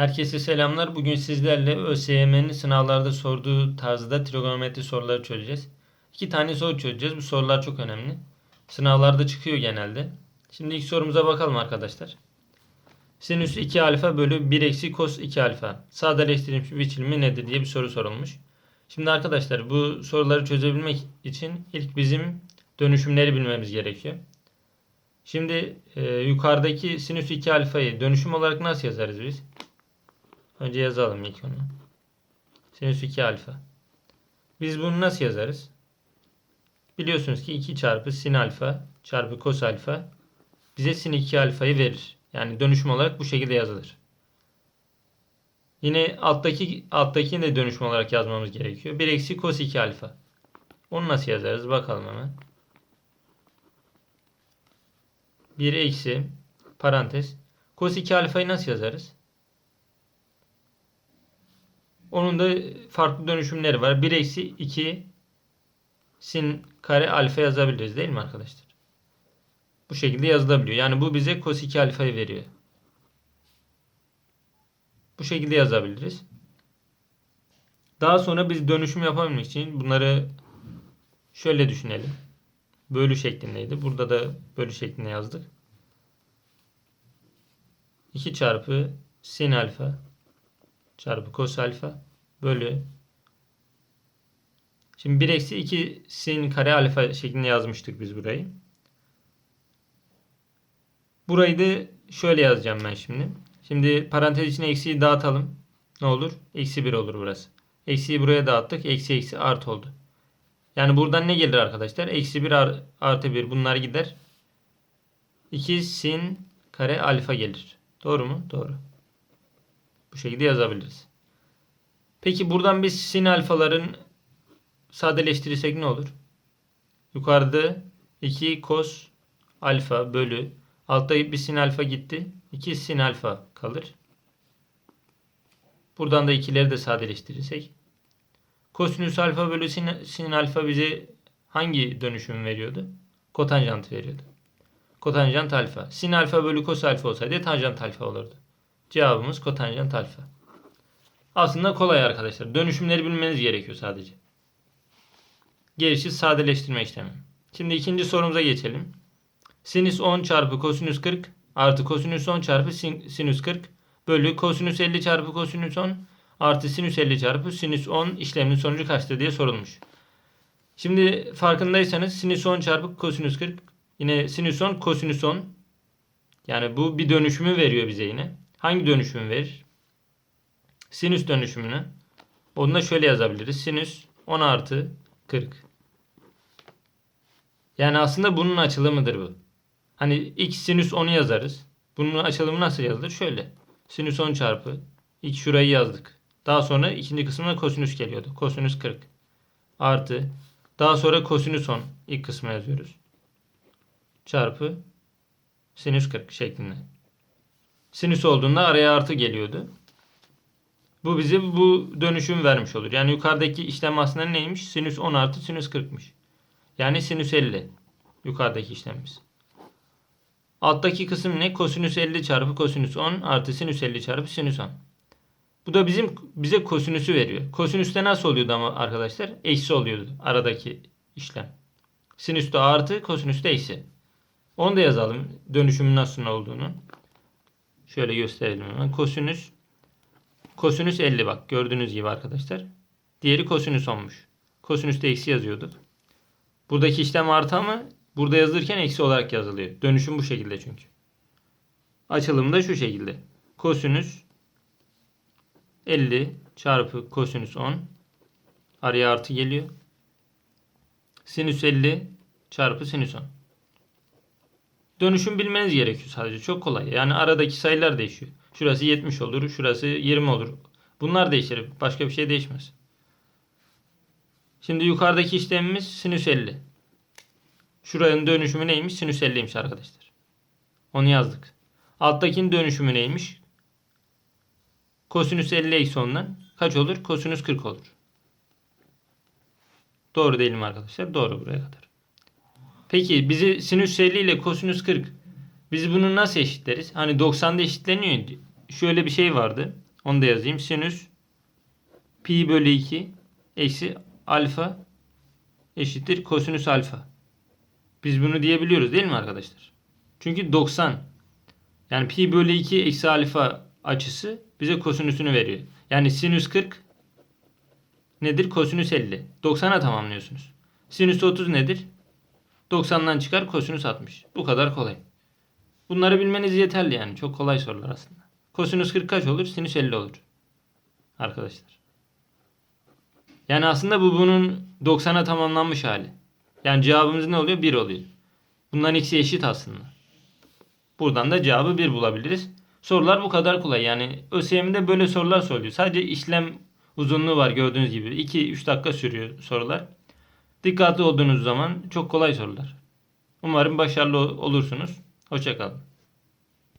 Herkese selamlar. Bugün sizlerle ÖSYM'nin sınavlarda sorduğu tarzda trigonometri soruları çözeceğiz. İki tane soru çözeceğiz. Bu sorular çok önemli. Sınavlarda çıkıyor genelde. Şimdi ilk sorumuza bakalım arkadaşlar. Sinüs 2 alfa bölü 1 eksi kos 2 alfa sadeleştirilmiş biçimi nedir diye bir soru sorulmuş. Şimdi arkadaşlar bu soruları çözebilmek için ilk bizim dönüşümleri bilmemiz gerekiyor. Şimdi e, yukarıdaki sinüs 2 alfayı dönüşüm olarak nasıl yazarız biz? Önce yazalım ilk onu. Sinüs 2 alfa. Biz bunu nasıl yazarız? Biliyorsunuz ki 2 çarpı sin alfa çarpı kos alfa bize sin 2 alfayı verir. Yani dönüşüm olarak bu şekilde yazılır. Yine alttaki alttakini de dönüşüm olarak yazmamız gerekiyor. 1 eksi kos 2 alfa. Onu nasıl yazarız? Bakalım hemen. 1 eksi parantez. Kos 2 alfayı nasıl yazarız? Onun da farklı dönüşümleri var. 1 eksi 2 sin kare alfa yazabiliriz değil mi arkadaşlar? Bu şekilde yazılabiliyor. Yani bu bize cos 2 alfayı veriyor. Bu şekilde yazabiliriz. Daha sonra biz dönüşüm yapabilmek için bunları şöyle düşünelim. Bölü şeklindeydi. Burada da bölü şeklinde yazdık. 2 çarpı sin alfa çarpı cos alfa bölü Şimdi 1 eksi 2 sin kare alfa şeklinde yazmıştık biz burayı. Burayı da şöyle yazacağım ben şimdi. Şimdi parantez içine eksiyi dağıtalım. Ne olur? Eksi 1 olur burası. Eksiyi buraya dağıttık. Eksi eksi artı oldu. Yani buradan ne gelir arkadaşlar? Eksi 1 artı 1 bunlar gider. 2 sin kare alfa gelir. Doğru mu? Doğru. Bu şekilde yazabiliriz. Peki buradan biz sin alfaların sadeleştirirsek ne olur? Yukarıda 2 cos alfa bölü altta bir sin alfa gitti. 2 sin alfa kalır. Buradan da ikileri de sadeleştirirsek. Kosinüs alfa bölü sin, sin alfa bize hangi dönüşüm veriyordu? Kotanjant veriyordu. Kotanjant alfa. Sin alfa bölü kos alfa olsaydı tanjant alfa olurdu. Cevabımız kotanjant alfa. Aslında kolay arkadaşlar. Dönüşümleri bilmeniz gerekiyor sadece. Gerisi sadeleştirme işlemi. Şimdi ikinci sorumuza geçelim. Sinüs 10 çarpı kosinüs 40 artı kosinüs 10 çarpı sin, sinüs 40 bölü kosinüs 50 çarpı kosinüs 10 artı sinüs 50 çarpı sinüs 10 işleminin sonucu kaçtır diye sorulmuş. Şimdi farkındaysanız sinüs 10 çarpı kosinüs 40 yine sinüs 10 kosinüs 10 yani bu bir dönüşümü veriyor bize yine. Hangi dönüşümü verir? Sinüs dönüşümünü. Onu da şöyle yazabiliriz. Sinüs 10 artı 40. Yani aslında bunun açılımıdır bu. Hani x sinüs 10'u yazarız. Bunun açılımı nasıl yazılır? Şöyle. Sinüs 10 çarpı x şurayı yazdık. Daha sonra ikinci kısmına kosinüs geliyordu. Kosinüs 40 artı daha sonra kosinüs 10 ilk kısmı yazıyoruz. Çarpı sinüs 40 şeklinde. Sinüs olduğunda araya artı geliyordu. Bu bize bu dönüşüm vermiş olur. Yani yukarıdaki işlem aslında neymiş? Sinüs 10 artı sinüs 40'mış. Yani sinüs 50. Yukarıdaki işlemimiz. Alttaki kısım ne? Kosinüs 50 çarpı kosinüs 10 artı sinüs 50 çarpı sinüs 10. Bu da bizim bize kosinüsü veriyor. Kosinüste nasıl oluyordu ama arkadaşlar? Eksi oluyordu aradaki işlem. Sinüste artı, kosinüste eksi. Onu da yazalım. Dönüşümün nasıl olduğunu. Şöyle gösterelim hemen. Kosinüs Kosinüs 50 bak gördüğünüz gibi arkadaşlar. Diğeri kosinüs olmuş. Kosinüste eksi yazıyorduk. Buradaki işlem artı ama burada yazılırken eksi olarak yazılıyor. Dönüşüm bu şekilde çünkü. Açılım da şu şekilde. Kosinüs 50 çarpı kosinüs 10 araya artı geliyor. Sinüs 50 çarpı sinüs 10. Dönüşüm bilmeniz gerekiyor sadece. Çok kolay. Yani aradaki sayılar değişiyor. Şurası 70 olur, şurası 20 olur. Bunlar değişir. Başka bir şey değişmez. Şimdi yukarıdaki işlemimiz sinüs 50. Şuranın dönüşümü neymiş? Sinüs 50'ymiş arkadaşlar. Onu yazdık. Alttakinin dönüşümü neymiş? Kosinüs 50 eksi ondan kaç olur? Kosinüs 40 olur. Doğru değil mi arkadaşlar? Doğru buraya kadar. Peki bizi sinüs 50 ile kosinüs 40 biz bunu nasıl eşitleriz? Hani 90'da eşitleniyor. Şöyle bir şey vardı. Onu da yazayım. Sinüs pi bölü 2 eksi alfa eşittir kosinüs alfa. Biz bunu diyebiliyoruz değil mi arkadaşlar? Çünkü 90 yani pi bölü 2 eksi alfa açısı bize kosinüsünü veriyor. Yani sinüs 40 nedir? Kosinüs 50. 90'a tamamlıyorsunuz. Sinüs 30 nedir? 90'dan çıkar kosinüs 60. Bu kadar kolay. Bunları bilmeniz yeterli yani. Çok kolay sorular aslında. Kosinüs 40 kaç olur? Sinüs 50 olur. Arkadaşlar. Yani aslında bu bunun 90'a tamamlanmış hali. Yani cevabımız ne oluyor? 1 oluyor. Bunların ikisi eşit aslında. Buradan da cevabı 1 bulabiliriz. Sorular bu kadar kolay. Yani ÖSYM'de böyle sorular soruluyor. Sadece işlem uzunluğu var gördüğünüz gibi. 2-3 dakika sürüyor sorular. Dikkatli olduğunuz zaman çok kolay sorular. Umarım başarılı olursunuz. Hoşçakalın.